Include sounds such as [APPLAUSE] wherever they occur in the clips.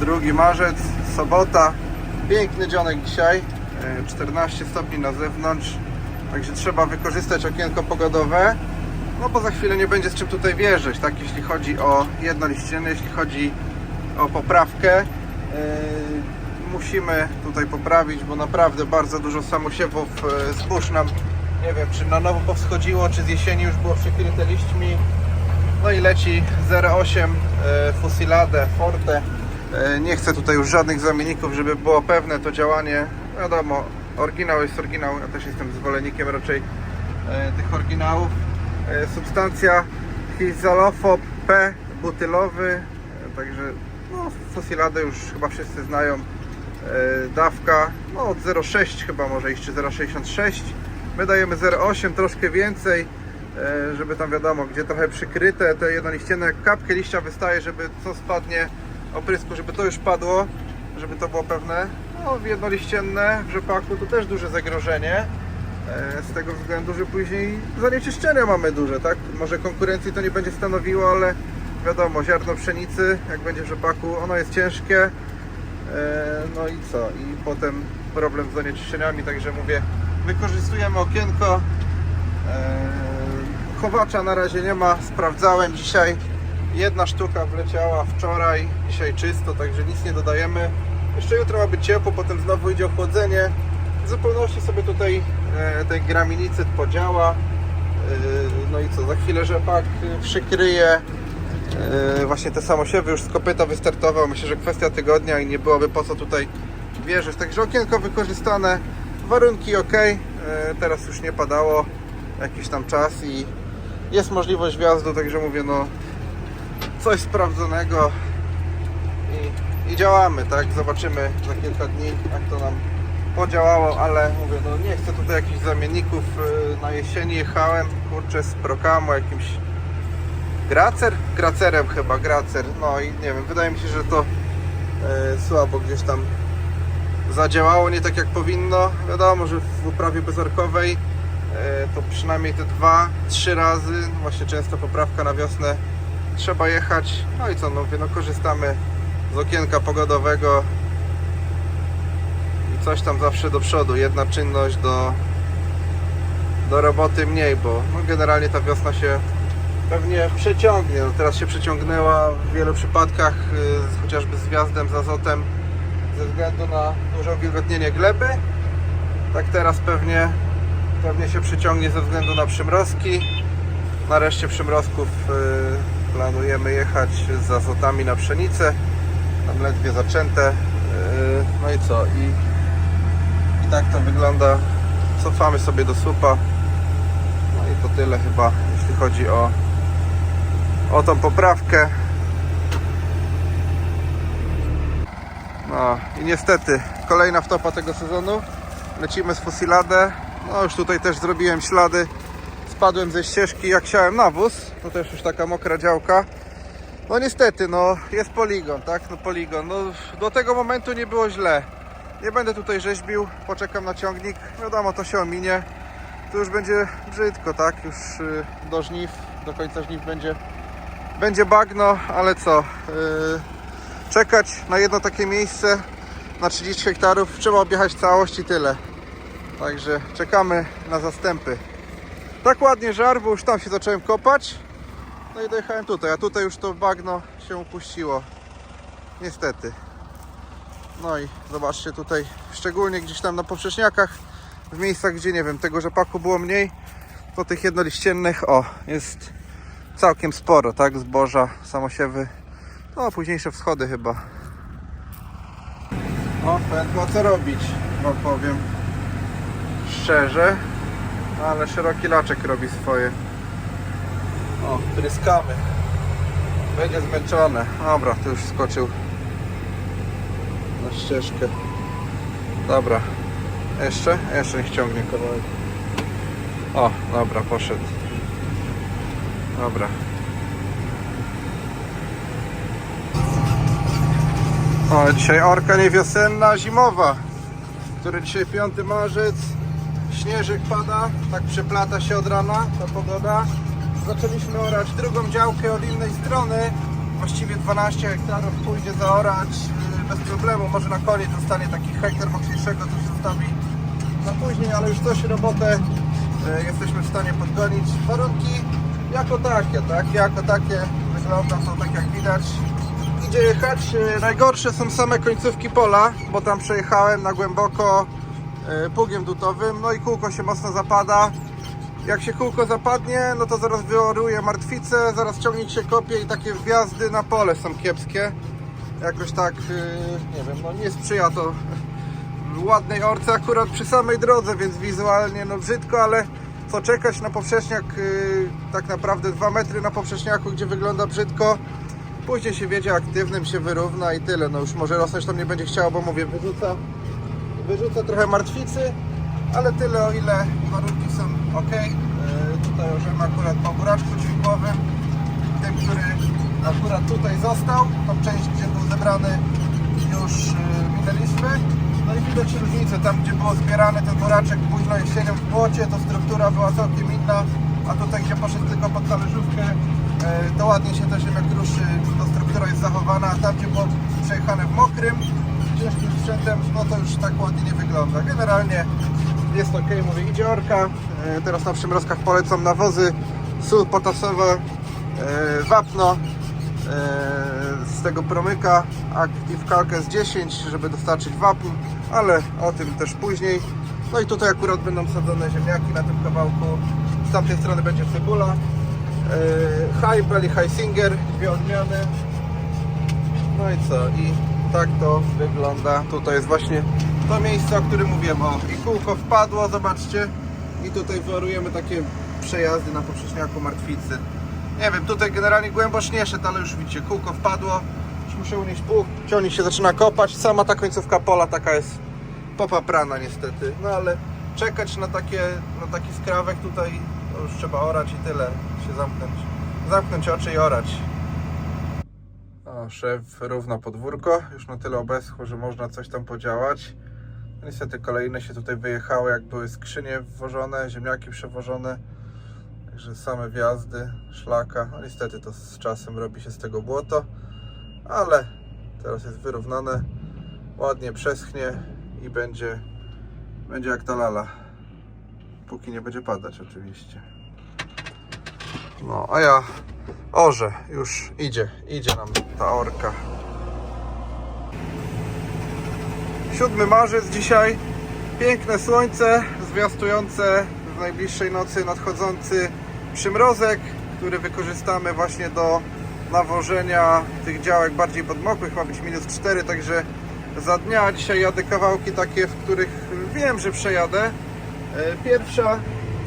2 marzec, sobota. Piękny dzionek dzisiaj. e, 14 stopni na zewnątrz. Także trzeba wykorzystać okienko pogodowe. No bo za chwilę nie będzie z czym tutaj wierzyć, tak? Jeśli chodzi o jednoliściny, jeśli chodzi o poprawkę. e, Musimy tutaj poprawić, bo naprawdę bardzo dużo samosiewów e, zbóż nam, nie wiem, czy na nowo powschodziło, czy z jesieni już było przykryte liśćmi. No i leci 08 e, Fusilade Forte. E, Nie chcę tutaj już żadnych zamienników, żeby było pewne to działanie. Wiadomo, oryginał jest oryginał. Ja też jestem zwolennikiem raczej e, tych oryginałów. E, Substancja Hizalofob P butylowy. Także no, Fusiladę już chyba wszyscy znają. Dawka no, od 0,6 chyba może iść, czy 0,66. My dajemy 0,8, troszkę więcej żeby tam wiadomo, gdzie trochę przykryte te jednoliścienne, kapkę liścia wystaje, żeby co spadnie oprysku, żeby to już padło, żeby to było pewne. No, jednoliścienne w rzepaku to też duże zagrożenie, e, z tego względu, że później zanieczyszczenia mamy duże, tak? Może konkurencji to nie będzie stanowiło, ale wiadomo, ziarno pszenicy, jak będzie w rzepaku, ono jest ciężkie, e, no i co? I potem problem z zanieczyszczeniami, także mówię, wykorzystujemy okienko, Eee, Chowacza na razie nie ma, sprawdzałem dzisiaj. Jedna sztuka wleciała wczoraj, dzisiaj czysto, także nic nie dodajemy. Jeszcze jutro ma być ciepło, potem znowu idzie ochłodzenie. W zupełności sobie tutaj e, tej graminicy podziała. E, no i co, za chwilę rzepak przykryje. E, właśnie te samosiewy już z kopyta wystartował. Myślę, że kwestia tygodnia i nie byłoby po co tutaj wierzyć. Także okienko wykorzystane, warunki ok. E, teraz już nie padało jakiś tam czas i jest możliwość wjazdu, także mówię, no coś sprawdzonego i, i działamy, tak? Zobaczymy za kilka dni, jak to nam podziałało, ale mówię, no nie chcę tutaj jakichś zamienników. y, Na jesieni jechałem, kurczę, z Prokamu jakimś Gracer? Gracerem chyba, Gracer. No i nie wiem, wydaje mi się, że to e, słabo gdzieś tam zadziałało nie tak jak powinno. Wiadomo, że w uprawie bezorkowej e, to przynajmniej te dwa, trzy razy, no właśnie często poprawka na wiosnę trzeba jechać. No i co, no mówię, no korzystamy z okienka pogodowego i coś tam zawsze do przodu, jedna czynność do, do roboty mniej, bo no generalnie ta wiosna się pewnie przeciągnie. No teraz się przeciągnęła w wielu przypadkach, y, z- chociażby z wjazdem, z azotem, ze względu na duże wilgotnienie gleby. Tak teraz pewnie, pewnie się przyciągnie ze względu na przymrozki. Na reszcie przymrozków y, planujemy jechać z azotami na pszenicę. Tam ledwie zaczęte. Y, no i co? I, I tak to wygląda. Cofamy sobie do słupa. No i to tyle chyba, jeśli chodzi o, o tą poprawkę. No i niestety kolejna wtopa tego sezonu. Lecimy z Fusiladę. No już tutaj też zrobiłem ślady. Spadłem ze ścieżki jak siałem nawóz. To też już taka mokra działka. No niestety, no jest poligon, tak? No poligon. No do tego momentu nie było źle. Nie będę tutaj rzeźbił, poczekam na ciągnik. Wiadomo, to się ominie. Tu już będzie brzydko, tak? Już y, do żniw, do końca żniw będzie, będzie bagno, ale co? Y, czekać na jedno takie miejsce na 30 hektarów. Trzeba objechać całość i tyle. Także czekamy na zastępy. Tak ładnie żar, bo już tam się zacząłem kopać. No i dojechałem tutaj, a tutaj już to bagno się upuściło. Niestety. No i zobaczcie tutaj, szczególnie gdzieś tam na poprzeczniakach, w miejscach, gdzie nie wiem, tego rzepaku było mniej, to tych jednoliściennych, o, jest całkiem sporo, tak, zboża, samosiewy, no, późniejsze wschody chyba. O, pętło co robić, wam powiem szczerze, ale szeroki laczek robi swoje. O, tryskamy. Będzie zmęczone. Dobra, to już skoczył na ścieżkę. Dobra. Jeszcze? Jeszcze niech ciągnie kawałek. O, dobra, poszedł. Dobra. O, dzisiaj orka nie wiosenna, zimowa. Który dzisiaj 5 marzec. Śnieżyk pada, tak przeplata się od rana ta pogoda. Zaczęliśmy orać drugą działkę od innej strony. Właściwie 12 hektarów pójdzie zaorać. bez problemu. Może na koniec zostanie taki hektar mocniejszego, to się zostawi na później, ale już coś robotę e, jesteśmy w stanie podgonić. Warunki jako takie, tak? Jako takie wygląda to tak jak widać. Idzie jechać. E, Najgorsze są same końcówki pola, bo tam przejechałem na głęboko pługiem dutowym, no i kółko się mocno zapada. Jak się kółko zapadnie, no to zaraz wyoruje martwicę, zaraz ciągnik się kopie i takie wjazdy na pole są kiepskie. Jakoś tak, e, nie wiem, no nie sprzyja to [LAUGHS] ładnej orce akurat przy samej drodze, więc wizualnie no brzydko, ale co czekać na poprzeczniak yy, tak naprawdę 2 metry na poprzeczniaku, gdzie wygląda brzydko. Później się wiedzie aktywnym, się wyrówna i tyle. No już może rosnąć tam nie będzie chciało, bo mówię, wyrzuca, wyrzuca trochę martwicy, ale tyle o ile warunki są ok. Yy, tutaj orzemy akurat po buraczku dźwigłowym, tym, który akurat tutaj został, tą część, gdzie był zebrany już yy, minęliśmy. No i widać różnicę, tam gdzie było zbierany ten buraczek późno jesienią w błocie, to struktura była całkiem inna, a tutaj gdzie poszedł tylko pod talerzówkę, e, to ładnie się też jak ruszy, to struktura jest zachowana, a tam gdzie było przejechane w mokrym, ciężkim sprzętem, no to już tak ładnie nie wygląda. Generalnie jest ok, mówię, idzie orka, e, teraz na przymrozkach polecam nawozy, sól potasowa, e, wapno, e, z tego promyka Active Calques 10, żeby dostarczyć wapń, ale o tym też później. No i tutaj akurat będą sadzone ziemniaki na tym kawałku. Z tamtej strony będzie cebula. High Belly, High Singer, dwie odmiany. No i co? I tak to wygląda. Tutaj jest właśnie to miejsce, o którym mówiłem. O, i kółko wpadło, zobaczcie. I tutaj wyorujemy takie przejazdy na poprzeczniaku martwicy. Nie wiem, tutaj generalnie głębosz nie szedł, ale już widzicie, kółko wpadło. Już muszę unieść pług, ciągnik się zaczyna kopać. Sama ta końcówka pola taka jest popaprana niestety. No ale czekać na, takie, na taki skrawek tutaj, to już trzeba orać i tyle. Się zamknąć, zamknąć oczy i orać. Szef równo podwórko, już na tyle obeschło, że można coś tam podziałać. Niestety kolejne się tutaj wyjechały, jak były skrzynie wwożone, ziemniaki przewożone. Także same wjazdy, szlaka. No niestety to z czasem robi się z tego błoto, ale teraz jest wyrównane, ładnie przeschnie i będzie, będzie jak ta lala. Póki nie będzie padać oczywiście. No, a ja orze, już idzie, idzie nam ta orka. 7 marzec dzisiaj, piękne słońce, zwiastujące w najbliższej nocy nadchodzący przymrozek, który wykorzystamy właśnie do nawożenia tych działek bardziej podmokłych, ma być minus 4, także za dnia dzisiaj jadę kawałki takie, w których wiem, że przejadę. E, Pierwsza,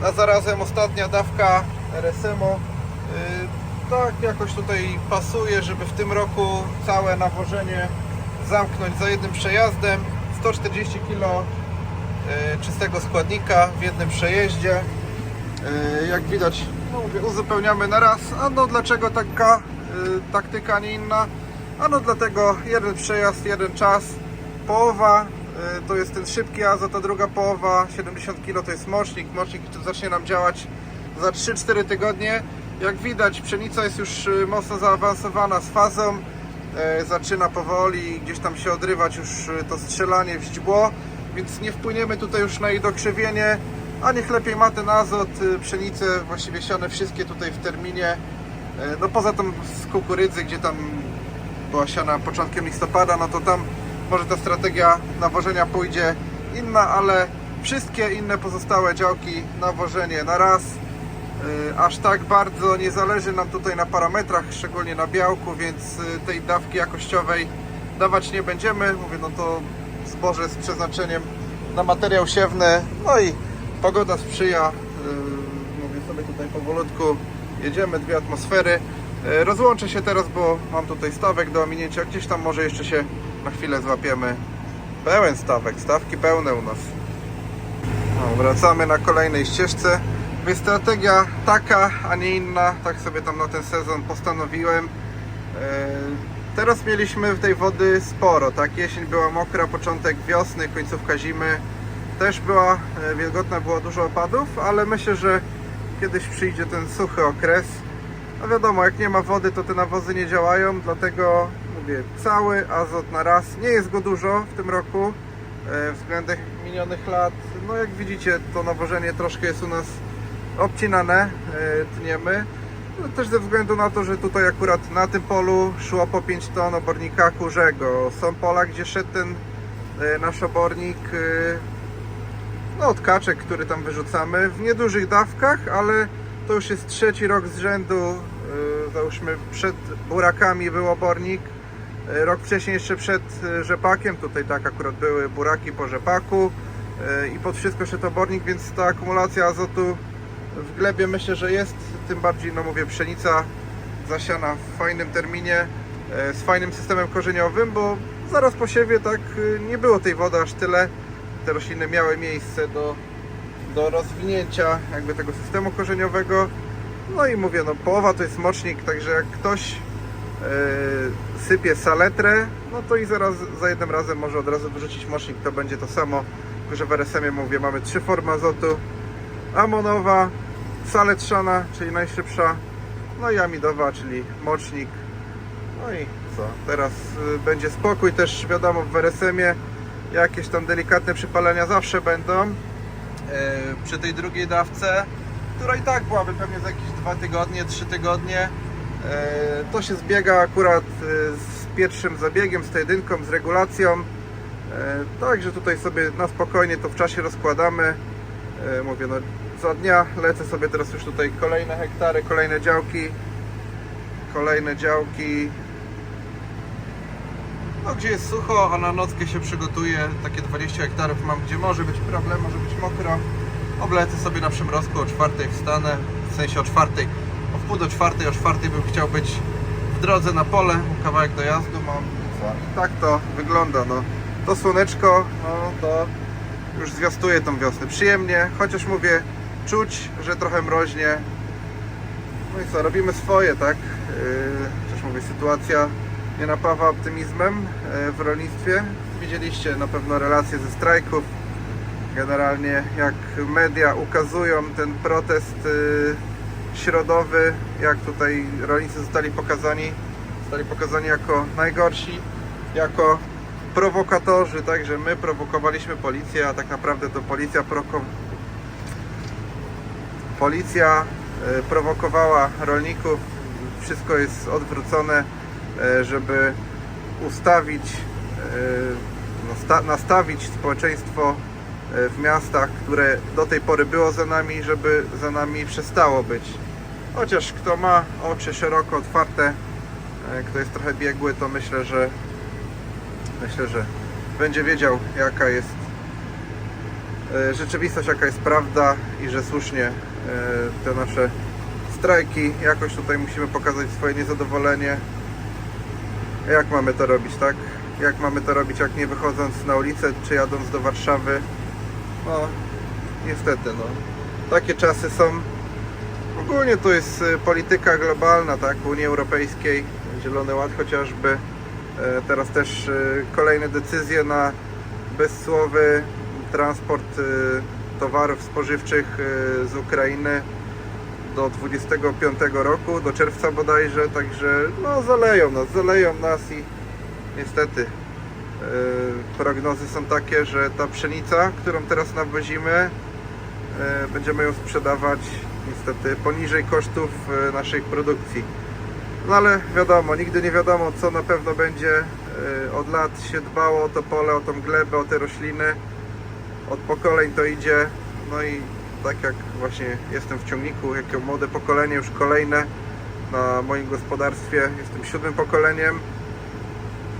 a zarazem ostatnia dawka RSM-u. E, Tak jakoś tutaj pasuje, żeby w tym roku całe nawożenie zamknąć za jednym przejazdem. 140 kg e, czystego składnika w jednym przejeździe. E, Jak widać, no uzupełniamy na raz. A no dlaczego taka taktyka, a nie inna? A no dlatego jeden przejazd, jeden czas. Połowa to jest ten szybki azot, a druga połowa 70 kg to jest mocznik. Mocznik zacznie nam działać za 3-4 tygodnie. Jak widać, pszenica jest już e, mocno zaawansowana z fazą. E, Zaczyna powoli gdzieś tam się odrywać już e, to strzelanie w źdźbło, więc nie wpłyniemy tutaj już na jej dokrzewienie, a niech lepiej ma ten azot, e, pszenice właściwie siane wszystkie tutaj w terminie. E, No poza tą z kukurydzy, gdzie tam była siana początkiem listopada, no to tam może ta strategia nawożenia pójdzie inna, ale wszystkie inne pozostałe działki nawożenie na raz. Y, Aż tak bardzo nie zależy nam tutaj na parametrach, szczególnie na białku, więc y, tej dawki jakościowej dawać nie będziemy. Mówię, no to zboże z przeznaczeniem na materiał siewny. No i pogoda sprzyja. Y, Mówię sobie tutaj powolutku jedziemy, dwie atmosfery. Rozłączę się teraz, bo mam tutaj stawek do ominięcia. Gdzieś tam może jeszcze się na chwilę złapiemy. Pełen stawek, stawki pełne u nas. No, wracamy na kolejnej ścieżce. Mówię, strategia taka, a nie inna. Tak sobie tam na ten sezon postanowiłem. E, Teraz mieliśmy tej wody sporo, tak? Jesień była mokra, początek wiosny, końcówka zimy też była e, wilgotna, było dużo opadów, ale myślę, że kiedyś przyjdzie ten suchy okres. No wiadomo, jak nie ma wody, to te nawozy nie działają, dlatego mówię, cały azot na raz. Nie jest go dużo w tym roku e, względem minionych lat. No jak widzicie, to nawożenie troszkę jest u nas obcinane, e, tniemy. No, też ze względu na to, że tutaj akurat na tym polu szło po 5 ton obornika kurzego. Są pola, gdzie szedł ten e, nasz obornik e, no, od kaczek, który tam wyrzucamy w niedużych dawkach, ale to już jest trzeci rok z rzędu. Załóżmy przed burakami był obornik. Rok wcześniej jeszcze przed rzepakiem, tutaj tak akurat były buraki po rzepaku i pod wszystko szedł obornik, więc ta akumulacja azotu w glebie myślę, że jest, tym bardziej, no mówię, pszenica zasiana w fajnym terminie, e, z fajnym systemem korzeniowym, bo zaraz po siewie tak e, nie było tej wody aż tyle. Te rośliny miały miejsce do, do rozwinięcia jakby tego systemu korzeniowego. No i mówię, no połowa to jest mocznik, także jak ktoś e, sypie saletrę, no to i zaraz za jednym razem może od razu wyrzucić mocznik, to będzie to samo. Tylko, że w RSM-ie mówię, mamy trzy formy azotu, amonowa, saletrzana, czyli najszybsza, no i amidowa, czyli mocznik. No i co, teraz y, będzie spokój, też wiadomo w RSM-ie jakieś tam delikatne przypalenia zawsze będą. E, przy tej drugiej dawce, która i tak byłaby pewnie za jakieś dwa tygodnie, trzy tygodnie, e, to się zbiega akurat e, z pierwszym zabiegiem, z jedynką, z regulacją. Także tutaj sobie na spokojnie to w czasie rozkładamy. Mówię, no za dnia lecę sobie teraz już tutaj kolejne hektary, kolejne działki. Kolejne działki. No gdzie jest sucho, a na nockę się przygotuje. Takie 20 hektarów mam, gdzie może być problem, może być mokro. Oblecę sobie na przymrozku o czwartej wstanę, w sensie o czwartej, o wpół do czwartej, o czwartej bym chciał być w drodze na pole, kawałek dojazdu mam. co? I tak to wygląda, no. To słoneczko, no to już zwiastuje tą wiosnę. Przyjemnie, chociaż mówię, czuć, że trochę mroźnie. No i co, robimy swoje, tak? Yy, Chociaż mówię, sytuacja nie napawa optymizmem yy, w rolnictwie. Widzieliście na pewno relacje ze strajków. Generalnie jak media ukazują ten protest yy, środowy, jak tutaj rolnicy zostali pokazani, zostali pokazani jako najgorsi, jako prowokatorzy, także my prowokowaliśmy policję, a tak naprawdę to policja proko... policja e, prowokowała rolników. Wszystko jest odwrócone, e, żeby ustawić, e, no, sta- nastawić społeczeństwo w miastach, które do tej pory było za nami, żeby za nami przestało być. Chociaż kto ma oczy szeroko otwarte, kto jest trochę biegły, to myślę, że myślę, że będzie wiedział jaka jest rzeczywistość, jaka jest prawda i że słusznie te nasze strajki jakoś tutaj musimy pokazać swoje niezadowolenie. Jak mamy to robić, tak? Jak mamy to robić, jak nie wychodząc na ulicę, czy jadąc do Warszawy? No, niestety, no. Takie czasy są. Ogólnie to jest e, polityka globalna, tak? Unii Europejskiej, Zielony Ład chociażby. E, Teraz też e, kolejne decyzje na bezsłowy transport e, towarów spożywczych e, z Ukrainy do 25 roku, do czerwca bodajże, także no zaleją nas, zaleją nas i niestety e, prognozy są takie, że ta pszenica, którą teraz nawozimy, e, będziemy ją sprzedawać niestety poniżej kosztów naszej produkcji. No ale wiadomo, nigdy nie wiadomo co na pewno będzie. Od lat się dbało o to pole, o tą glebę, o te rośliny. Od pokoleń to idzie. No i tak jak właśnie jestem w ciągniku, jakie młode pokolenie, już kolejne na moim gospodarstwie, jestem siódmym pokoleniem,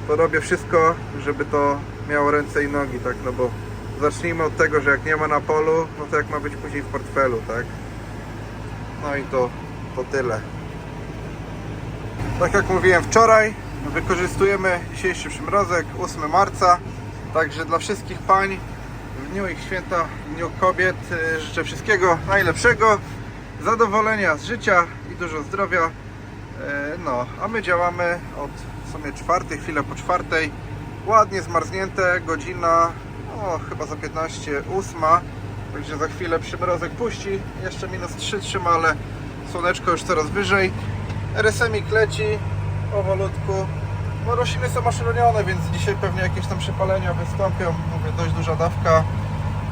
to robię wszystko, żeby to miało ręce i nogi, tak, no bo zacznijmy od tego, że jak nie ma na polu, no to jak ma być później w portfelu, tak. No i to, to tyle. Tak jak mówiłem wczoraj, wykorzystujemy dzisiejszy przymrozek, 8 marca. Także dla wszystkich pań dniu ich święta, dniu kobiet y, życzę wszystkiego najlepszego, zadowolenia z życia i dużo zdrowia. Y, No, a my działamy od w sumie czwartej, chwilę po czwartej. Ładnie zmarznięte, godzina o, chyba za 15, 8. Także za chwilę przymrozek puści. Jeszcze minus 3 trzyma, ale słoneczko już coraz wyżej. RSMik leci powolutku. No rośliny są oszronione, więc dzisiaj pewnie jakieś tam przepalenia wystąpią. Mówię, dość duża dawka.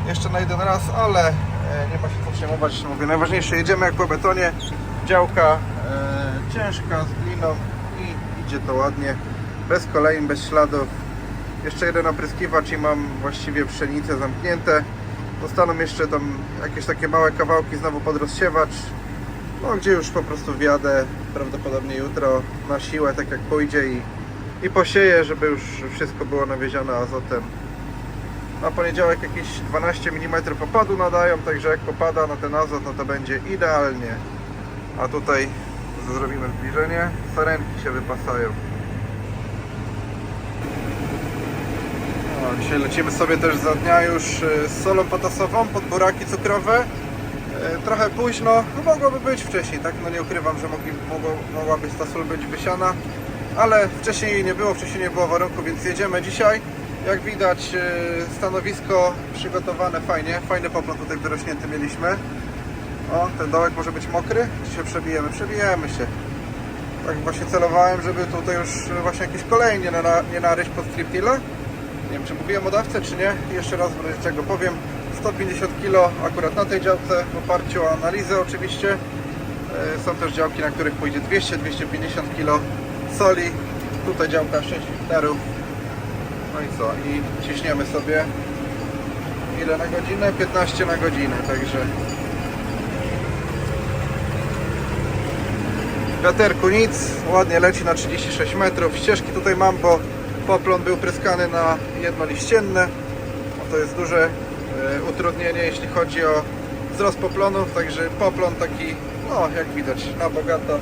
Jeszcze na jeden raz, ale e, nie ma się co przejmować. Mówię, najważniejsze, jedziemy jak po betonie. Działka e, ciężka, z gliną i idzie to ładnie. Bez kolejn, bez śladów. Jeszcze jeden opryskiwacz i mam właściwie pszenice zamknięte. Zostaną jeszcze tam jakieś takie małe kawałki znowu pod rozsiewacz. No gdzie już po prostu wjadę prawdopodobnie jutro na siłę, tak jak pójdzie i, i posieję, żeby już wszystko było nawiezione azotem. Na poniedziałek jakieś 12 mm opadu nadają, także jak popada na ten azot, no to będzie idealnie. A tutaj zrobimy zbliżenie, sarenki się wypasają. No, dzisiaj lecimy sobie też za dnia już y, z solą potasową pod buraki cukrowe. E, Trochę późno, no mogłoby być wcześniej, tak? No nie ukrywam, że mogli, mogło, mogła ta sól być wysiana, ale wcześniej jej nie było, wcześniej nie było warunku, więc jedziemy dzisiaj. Jak widać e, stanowisko przygotowane fajnie, fajny poplon tutaj wyrośnięty mieliśmy. O, ten dołek może być mokry, czy się przebijemy? Przebijemy się. Tak właśnie celowałem, żeby tutaj już właśnie jakieś kolejne nie, na, nie naryć pod striptila. Nie wiem, czy mówiłem o dawce, czy nie. Jeszcze raz w razie czego powiem. 150 kg akurat na tej działce w oparciu o analizę oczywiście. E, Są też działki, na których pójdzie 200-250 kg soli. Tutaj działka 6 litrów. No i co? I ciśniemy sobie ile na godzinę? 15 na godzinę, także wiaterku nic, ładnie leci na 36 metrów. Ścieżki tutaj mam, bo poplon był pryskany na jedno liścienne. No to jest duże e, utrudnienie, jeśli chodzi o wzrost poplonów, także poplon taki, no jak widać, na bogato.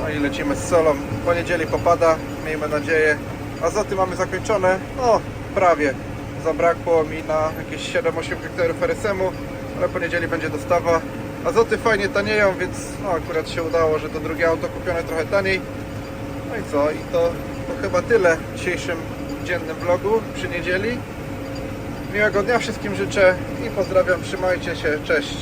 No i lecimy z solą. Poniedzieli popada, miejmy nadzieję. Azoty mamy zakończone, no prawie. Zabrakło mi na jakieś 7-8 hektarów RSM-u, ale poniedzieli będzie dostawa. Azoty fajnie tanieją, więc no akurat się udało, że to drugie auto kupione trochę taniej. No i co? I to, to chyba tyle w dzisiejszym dziennym vlogu przy niedzieli. Miłego dnia wszystkim życzę i pozdrawiam, trzymajcie się, cześć.